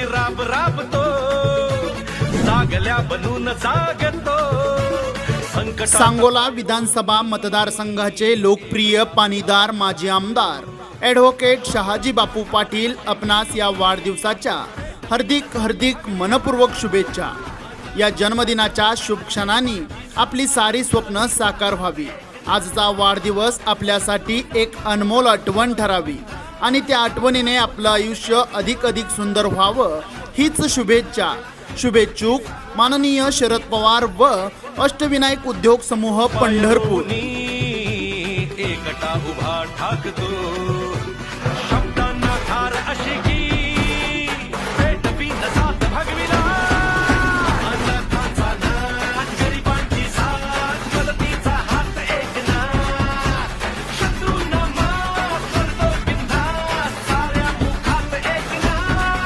साठी राब राबतो जागल्या बनून जागतो सांगोला विधानसभा मतदारसंघाचे लोकप्रिय पाणीदार माजी आमदार ॲडव्होकेट शहाजी बापू पाटील आपणास या वाढदिवसाच्या हार्दिक हार्दिक मनपूर्वक शुभेच्छा. या जन्मदिनाच्या शुभक्षणांनी आपली सारी स्वप्न साकार व्हावी. आजचा वाढदिवस आपल्यासाठी एक अनमोल आठवण ठरावी. आणि त्या आठवणीने आपलं आयुष्य अधिक अधिक सुंदर व्हावं हीच शुभेच्छा. शुभेच्छुक माननीय शरद पवार व अष्टविनायक उद्योग समूह पंढरपूर. एकटा उभा ठाकतो.